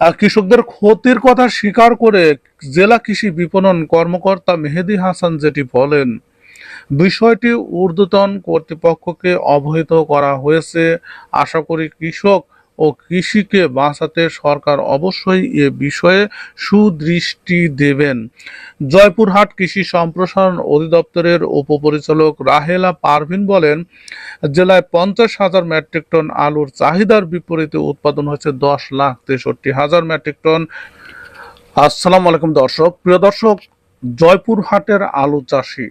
কৃষকদের ক্ষতির কথা স্বীকার করে জেলা কৃষি বিপণন কর্মকর্তা মেহেদি হাসান যেটি বলেন, বিষয়টি ঊর্ধ্বতন কর্তৃপক্ষকে অবহিত করা হয়েছে। আশা করি কৃষক ও কৃষিকে বাঁচাতে সরকার অবশ্যই এ বিষয়ে সুদৃষ্টি দেবেন। জয়পুরহাট কৃষি সম্প্রসারণ অধিদপ্তরের উপপরিচালক রাহেলা পারভিন বলেন, জেলায় পঞ্চাশ হাজার মেট্রিক টন আলুর চাহিদার বিপরীতে উৎপাদন হয়েছে দশ লাখ তেষট্টি হাজার মেট্রিক টন। আসসালামু আলাইকুম দর্শক, প্রিয় দর্শক, জয়পুরহাটের আলু চাষি।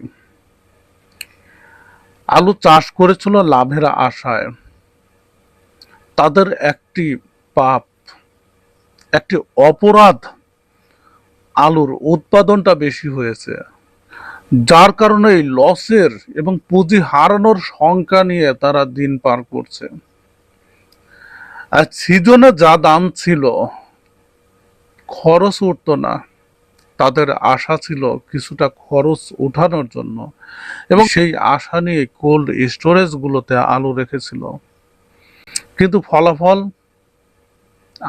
আলু চাষ করেছিল লাভের আশায়। তাদের একটি পাপ, একটি অপরাধ আলুর উৎপাদনটা বেশি হয়েছে, যার কারণে লসের এবং পুঁজি হারানোর সংখ্যা নিয়ে তারা দিন পার করছে। আর সিজনে যা দাম ছিল, খরচ উঠতো না। তাদের আশা ছিল কিছুটা খরচ উঠানোর জন্য। এবং সেই আশা নিয়ে কোল্ড স্টোরেজগুলোতে আলু রেখেছিল। কিন্তু ফলাফল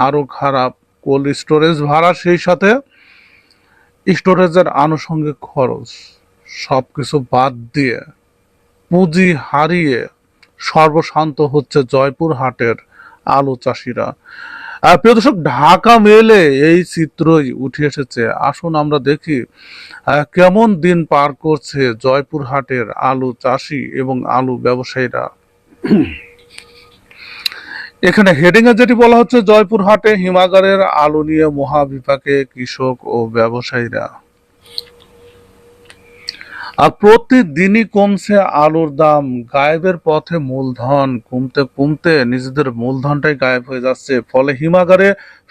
আরও খারাপ। কোল্ড স্টোরেজ ভাড়া সেই সাথে স্টোরেজের আনুষঙ্গিক খরচ সব কিছু বাদ দিয়ে পুঁজি হারিয়ে সর্বশান্ত হচ্ছে জয়পুর হাটের আলু চাষিরা। প্রিয় দর্শক, ঢাকা মেলে এই চিত্রই উঠে এসেছে। আসুন আমরা দেখি কেমন দিন পার করছে জয়পুর হাটের আলু চাষি এবং আলু ব্যবসায়ীরা। এখানে হেডিং এ যেটি বলা হচ্ছে জয়পুর হাটে হিমাগারের আলু নিয়ে মহাবিপাকে কৃষক ও ব্যবসায়ীরা। আর প্রতিদিনই কমছে আলুর দাম। গায়েবের পথে মূলধন কমতে কমতে নিজেদের মূলধনটাই গায়েব হয়ে যাচ্ছে। ফলে হিমাগারে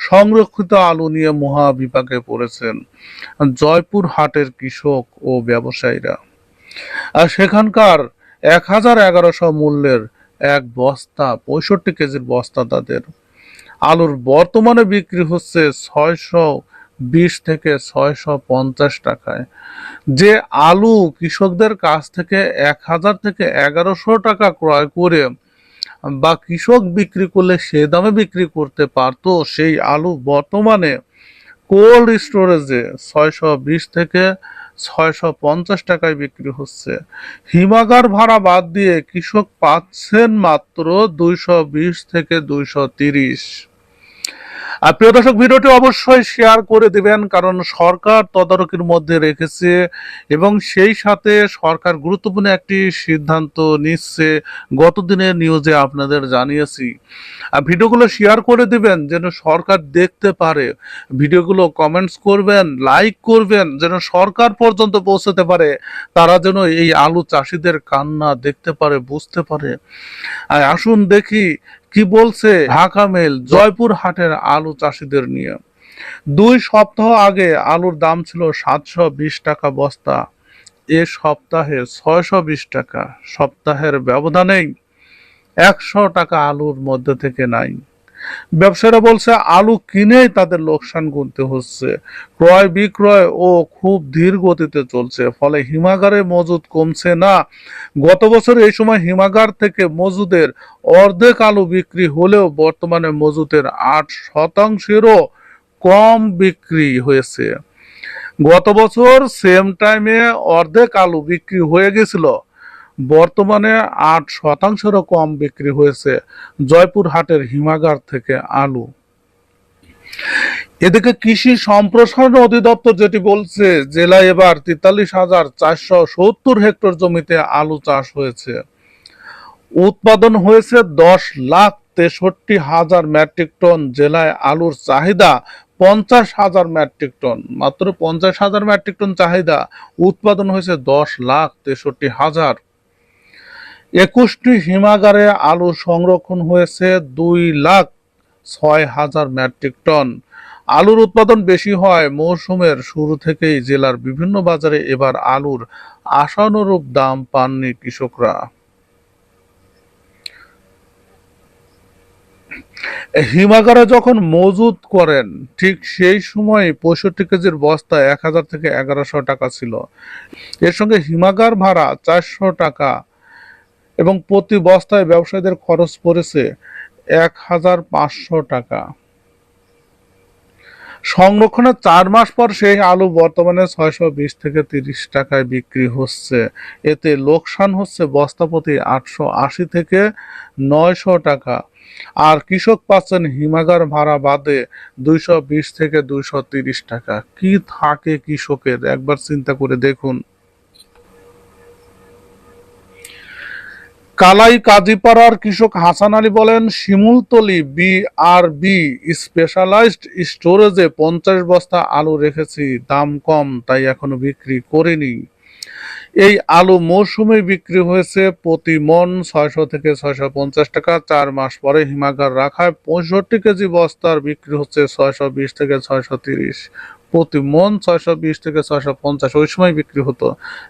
সংরক্ষিত আলু নিয়ে মহা বিপাকে পড়েছেন জয়পুর হাটের কৃষক ও ব্যবসায়ীরা। আর সেখানকার এক হাজার এগারোশো মূল্যের এক বস্তা, পঁয়ষট্টি কেজির বস্তা তাদের। আলুর বর্তমানে বিক্রি হচ্ছে ছয়শো বিশ থেকে ছয়শো পঞ্চাশ টাকায়। যে আলু কৃষকদের কাছ থেকে এক হাজার থেকে এগারোশো টাকা ক্রয় করে বা কৃষক বিক্রি করলে সে দামে বিক্রি করতে পারতো, সেই আলু বর্তমানে কোল্ড স্টোরেজে ছয়শো বিশ থেকে ছয়শো পঞ্চাশ টাকায় বিক্রি হচ্ছে। হিমাগার ভাড়া বাদ দিয়ে কৃষক পাচ্ছেন মাত্র দুইশো বিশ থেকে দুইশো তিরিশ। আর প্রিয় দর্শক, ভিডিওটি অবশ্যই শেয়ার করে দিবেন, কারণ সরকার তদারকির মধ্যে রেখেছে এবং সেই সাথে সরকার গুরুত্বপূর্ণ একটি সিদ্ধান্ত নিচ্ছে গত দিনের নিউজে আপনাদের জানিয়েছি। আর ভিডিওগুলো শেয়ার করে দিবেন, যেন সরকার দেখতে পারে। ভিডিওগুলো কমেন্টস করবেন লাইক করবেন, যেন সরকার পর্যন্ত পৌঁছতে পারে। তারা যেন এই আলু চাষিদের কান্না দেখতে পারে, বুঝতে পারে। আসুন দেখি কি বলছে? ঢাকা মেল জয়পুর হাটের আলু চাষিদের নিয়ে। দুই সপ্তাহ আগে আলুর দাম ছিল সাতশো বিশ টাকা বস্তা। এ সপ্তাহে ছয়শো বিশ টাকা। সপ্তাহের ব্যবধানেই একশো টাকা আলুর মধ্যে থেকে নাই। ব্যবসায়ীরা বলছে, আলু কিনেই তাদের লোকসান গুনতে হচ্ছে। ক্রয় বিক্রয় ও খুব ধীর গতিতে চলছে, ফলে হিমাগারে মজুদ কমছে না। গত বছর এই সময় হিমাগার থেকে মজুদের অর্ধেক আলু বিক্রি হলেও বর্তমানে মজুদের আট শতাংশেরও কম বিক্রি হয়েছে। গত বছর সেম টাইমে অর্ধেক আলু বিক্রি হয়ে গেছিল। বর্তমানে আট শতাংশেরও কম বিক্রি হয়েছে জয়পুর হাটের হিমাগার থেকে আলু। এদিকে কৃষি সম্প্রসারণ অধিদপ্তর যেটি বলছে, জেলায় এবার তেতাল্লিশ হাজার চারশো সত্তর হেক্টর জমিতে আলু চাষ হয়েছে। উৎপাদন হয়েছে দশ লাখ তেষট্টি হাজার মেট্রিক টন, জেলায় আলুর চাহিদা পঞ্চাশ হাজার মেট্রিক টন। মাত্র পঞ্চাশ হাজার মেট্রিক টন চাহিদা, উৎপাদন হয়েছে দশ লাখ তেষট্টি হাজার। একুশটি হিমাগারে আলু সংরক্ষণ হয়েছে দুই লাখ ছয় হাজার মেট্রিক টন। আলুর উৎপাদন বেশি হয় মৌসুমের শুরু থেকেই জেলার বিভিন্ন বাজারে এবার আলুর আশানুরূপ দাম পাননি কৃষকরা। হিমাগারে যখন মজুদ করেন, ঠিক সেই সময় পঁয়ষট্টি কেজির বস্তা এক হাজার থেকে এগারোশো টাকা ছিল। এর সঙ্গে হিমাগার ভাড়া চারশো টাকা এবং প্রতি বস্তায় ব্যবসায়ীদের খরচ পড়েছে এক হাজার পাঁচশো টাকা। সংরক্ষণের চার মাস পর সেই আলু বর্তমানে ছয়শো বিশ থেকে তিরিশ টাকায় বিক্রি হচ্ছে। এতে লোকসান হচ্ছে বস্তাপতি আটশো আশি থেকে নয়শো টাকা। আর কৃষক পাচ্ছেন হিমাগার ভাড়া বাদে দুইশো বিশ থেকে দুইশো তিরিশ টাকা। কি থাকে কৃষকের? একবার চিন্তা করে দেখুন। কালাই কাজীপাড়ার কৃষক হাসান আলী বলেন, Shimultali B R B specialised স্টোরেজে পঞ্চাশ বস্তা আলু রেখেছি, দাম কম, তাই এখনও বিক্রি করিনি। এই আলু মৌসুমে বিক্রি হয়েছে প্রতি মন ছয়শো থেকে ছয়শো পঞ্চাশ টাকা, চার মাস পরে হিমাগার রাখায় পঁয়ষট্টি কেজি বস্তার বিক্রি হচ্ছে ছয়শো বিশ থেকে ছয়শো তিরিশ। প্রতি মন ছয়শো বিশ থেকে ছয়শো পঞ্চাশ, ওই সময় বিক্রি হতো।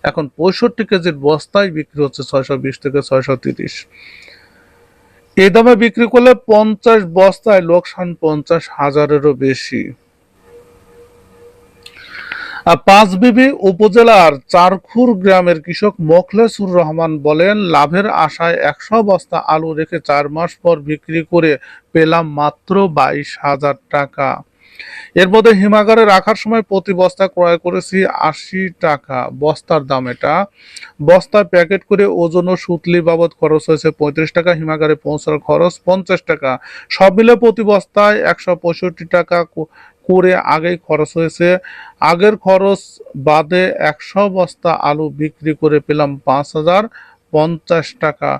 এখন পঁয়ষট্টি কেজির বস্তায় বিক্রি হচ্ছে ছয়শো বিশ থেকে ছয়শো তিরিশ। এই দামে বিক্রি করলে পঞ্চাশ বস্তায় লোকসান পঞ্চাশ হাজারেরও বেশি। পাঁচবিবি উপজেলার চারখুর গ্রামের কৃষক মোখলেসুর রহমান বলেন, লাভের আশায় একশো বস্তা আলু রেখে চার মাস পর বিক্রি করে পেলাম মাত্র বাইশ হাজার টাকা। এর মধ্যে হিমাগারে রাখার সময় প্রতি বস্তা ক্রয় করেছি আশি টাকা। বস্তার দাম এটা। বস্তা প্যাকেট করে ওজন ও সুতলি বাবদ খরচ হয়েছে পঁয়ত্রিশ টাকা, হিমাগারে পৌঁছার খরচ পঞ্চাশ টাকা। সব মিলে প্রতি বস্তায় একশো পঁয়ষট্টি টাকা করে আগেই খরচ হয়েছে। আগের খরচ বাদে একশো বস্তা আলু বিক্রি করে পেলাম পাঁচ হাজার পঞ্চাশ টাকা।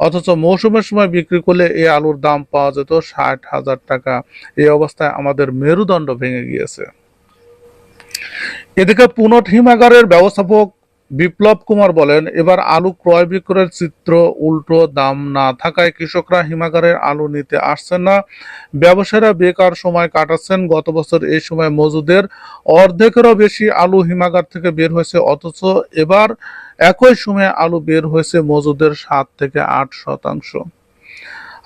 অথচ মৌসুমের সময় বিক্রি করলে এই আলুর দাম পাওয়া যেত ষাট হাজার টাকা। এই অবস্থায় আমাদের মেরুদণ্ড ভেঙে গিয়েছে। এদিকে পুনট হিমাগারের ব্যবস্থাপক বিপ্লব কুমার বলেন, এবার আলু ক্রয় বিক্রয়ের চিত্র উল্টো দাম না থাকায় কৃষকরা হিমাগারের আলু নিতে আসছেন না। ব্যবসায়ীরা বেকার সময় কাটাচ্ছেন। গত বছর এই সময় মজুদের অর্ধেকেরও বেশি আলু হিমাগার থেকে বের হয়েছে। অথচ এবার একই সময়ে আলু বের হয়েছে মজুদের সাত থেকে আট শতাংশ।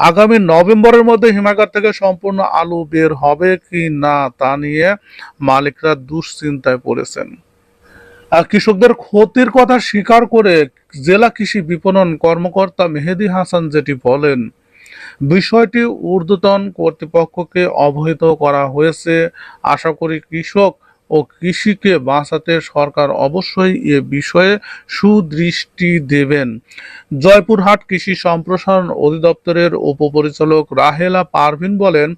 আগামী নভেম্বরের মধ্যে হিমাগার থেকে সম্পূর্ণ আলু বের হবে কি না তা নিয়ে মালিকরা দুশ্চিন্তায় পড়েছেন। কৃষকদের ক্ষতির কথা স্বীকার করে জেলা কৃষি বিপণন কর্মকর্তা মেহেদি হাসান যেটি বলেন, বিষয়টি ঊর্ধ্বতন কর্তৃপক্ষকে অবহিত করা হয়েছে। আশা করি কৃষক ও কৃষিকে বাঁচাতে সরকার অবশ্যই এ বিষয়ে সুদৃষ্টি দেবেন। জয়পুরহাট কৃষি সম্প্রসারণ অধিদপ্তরের উপপরিচালক রাহেলা পারভিন বলেন,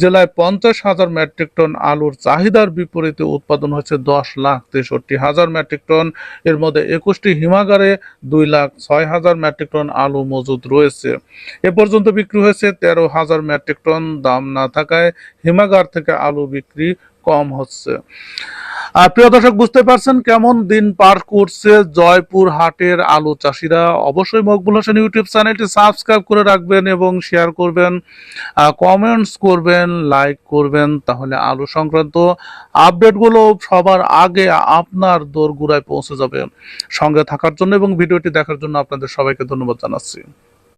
জেলায় পঞ্চাশ হাজার মেট্রিক টন আলুর চাহিদার বিপরীতে উৎপাদন হচ্ছে দশ লাখ তেষট্টি হাজার মেট্রিক টন। এর মধ্যে একুশটি হিমাগারে, দুই লাখ ছয় হাজার মেট্রিক টন আলু মজুদ রয়েছে। এ পর্যন্ত বিক্রি হয়েছে তেরো হাজার মেট্রিক টন। দাম না থাকায় হিমাগার থেকে আলু বিক্রি কম হচ্ছে। প্রিয় দর্শক, বুঝতে পারছেন কেমন দিন পার করছে জয়পুর হাটের আলু চাষিরা। অবশ্যই মকবুল হোসেন ইউটিউব চ্যানেলটি সাবস্ক্রাইব করে রাখবেন এবং শেয়ার করবেন কমেন্টস করবেন লাইক করবেন, তাহলে আলু সংক্রান্ত আপডেটগুলো সবার আগে আপনার দোরগোড়ায় পৌঁছে যাবে। সঙ্গে থাকার জন্য এবং ভিডিওটি দেখার জন্য আপনাদের সবাইকে ধন্যবাদ জানাচ্ছি।